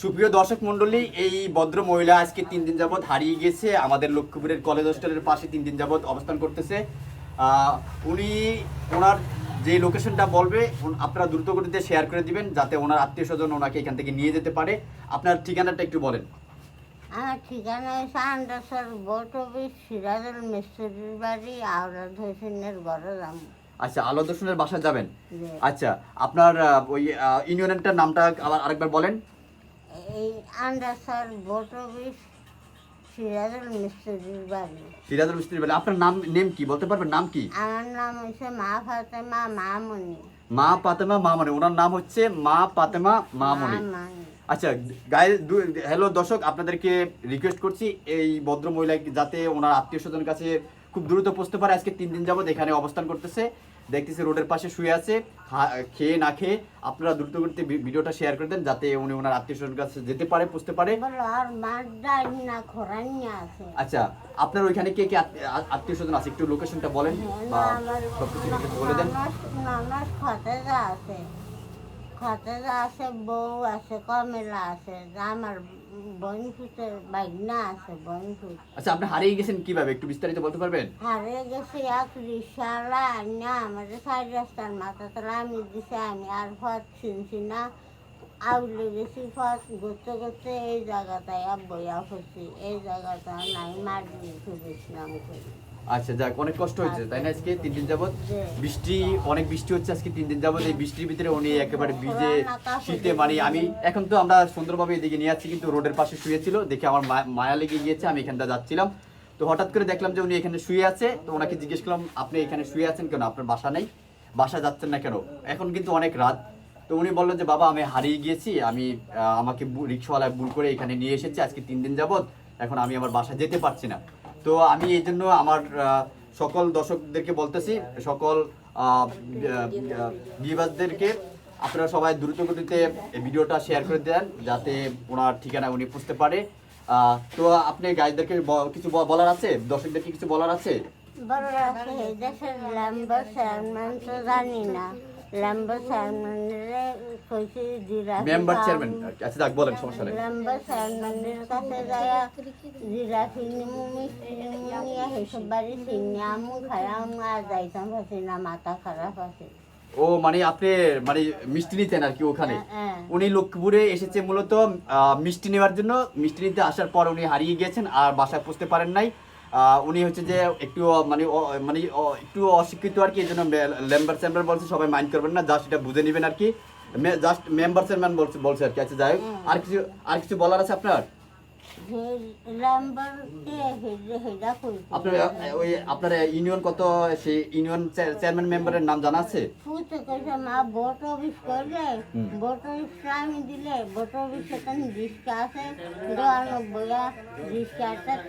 সুপ্রিয় দর্শক মন্ডলী এই ভদ্র মহিলা আজকে তিন দিন যাবৎ হারিয়ে গেছে। আমাদের লক্ষ্মীপুরের কলেজ হোস্টেলের পাশে তিন দিন যাবৎ অবস্থান করতেছে। উনি ওনার যে লোকেশনটা বলবে আপনারা দ্রুত গতিতে শেয়ার করে দিবেন যাতে ওনার আত্মীয় স্বজন ওনাকে এখান থেকে নিয়ে যেতে পারে। আপনার ঠিকানাটা একটু বলেন। আমার ঠিকানা হচ্ছে আন্দাসর বোট অফিস সিরাজুল মিস্ত্রির বাড়ি আওরাদ হোসেনের ঘরে যাম আচ্ছা আলো দর্শনের বাসায় যাবেন? আচ্ছা আপনার ওই ইউনিয়নটার নামটা আবার আরেকবার বলেন। এই অফিস সিরাজুল মিস্ত্রির বাড়ি। সিরাজুল মিস্ত্রি বলে আপনার নাম নেম কি? বলতে পারবেন নাম কি? আমার নাম হচ্ছে মা ফাতেমা মামনি। মা পাতেমা মামনি। ওনার নাম হচ্ছে মা পাতেমা মামনি। আচ্ছা গায়ে হ্যালো দর্শক আপনাদেরকে রিকোয়েস্ট করছি এই ভদ্র মহিলা যাতে ওনার আত্মীয় স্বজনের কাছে খুব দ্রুত পৌঁছতে পারে আজকে তিন দিন যাবত এখানে অবস্থান করতেছে। দেখতেছি রোডের পাশে শুয়ে আছে খেয়ে না খেয়ে আপনারা দ্রুত করতে ভিডিওটা শেয়ার করে দেন যাতে উনি ওনার আত্মীয় স্বজন কাছে যেতে পারে পুষতে পারে। আচ্ছা আপনার ওইখানে কে কে আত্মীয় স্বজন আছে? একটু লোকেশনটা বলেন বা সবকিছু বলে দেন। খতেজা আছে বউ আছে কমেলা আছে আমার বনফুটের বাইনা আছে বনফুট আচ্ছা আপনি হারিয়ে গেছেন কীভাবে? একটু বিস্তারিত বলতে পারবেন? হারিয়ে গেছে এক রিক্সাওয়ালা না আমাদের সাইড রাস্তার মাথা তলা আমি দিছে আমি আর ফত চিনছি না। আউলে ঘুরতে ঘুরতে এই জায়গাটায় বইয়া ফুসি এই জায়গাটা নাই মার দিয়ে আচ্ছা যাক অনেক কষ্ট হয়েছে তাই না আজকে? তিন দিন যাবত বৃষ্টি অনেক বৃষ্টি হচ্ছে আজকে তিন দিন যাবত এই বৃষ্টির ভিতরে উনি একেবারে ভিজে শীতে মানে আমি এখন তো আমরা সুন্দরভাবে এদিকে নিয়ে যাচ্ছি কিন্তু রোডের পাশে শুয়েছিল দেখে আমার মায়া লেগে গিয়েছে আমি এখানটা যাচ্ছিলাম। তো হঠাৎ করে দেখলাম যে উনি এখানে শুয়ে আছে তো ওনাকে জিজ্ঞেস করলাম আপনি এখানে শুয়ে আছেন কেন? আপনার বাসা নেই? বাসা যাচ্ছেন না কেন? এখন কিন্তু অনেক রাত তো উনি বললেন যে, বাবা, আমি হারিয়ে গিয়েছি, আমি আমাকে রিক্সাওয়ালায় ভুল করে এখানে নিয়ে এসেছি, আজকে তিন দিন যাবত এখন আমি আমার বাসা যেতে পারছি না। তো আমি এই জন্য আমার সকল দর্শকদেরকে বলতেছি, সকল বিবাদদেরকে আপনারা সবাই দ্রুত গতিতে ভিডিওটা শেয়ার করে দেন, যাতে ওনার ঠিকানা উনি বুঝতে পারে। তো আপনি গাইডদেরকে কিছু বলার আছে? দর্শকদেরকে কিছু বলার আছে? জানি না। ল্যাম্বার চেয়ারম্যানের কইছি জিরা মেম্বার চেয়ারম্যান আচ্ছা যাক বলেন সমস্যা নেই। ল্যাম্বার চেয়ারম্যানের কাছে যায় জিরা চিনি মিষ্টি নিয়ে বাড়ি চিনি আমু খায়া আর যাইতাম পারছি না মাথা খারাপ আছে। ও মানে আপনি মানে মিষ্টি নিতেন আর কি ওখানে। হ্যাঁ উনি লক্ষ্মীপুরে এসেছে মূলত মিষ্টি নেওয়ার জন্য। মিষ্টি নিতে আসার পর উনি হারিয়ে গিয়েছেন আর বাসায় পৌঁছতে পারেন নাই। উনি হচ্ছে যে একটু মানে মানে একটু অশিক্ষিত আর কি এই জন্য লেম্বার চেম্বার বলছে সবাই মাইন্ড করবেন না জাস্ট এটা বুঝে নেবেন আর কি। জাস্ট মেম্বার চেয়ারম্যান বলছে বলছে আর কি। আচ্ছা যাই হোক আর কিছু আর কিছু বলার আছে আপনার? আপনার ওই আপনার ইউনিয়ন কত সেই ইউনিয়ন চেয়ারম্যান মেম্বারের নাম জানা আছে? দিলে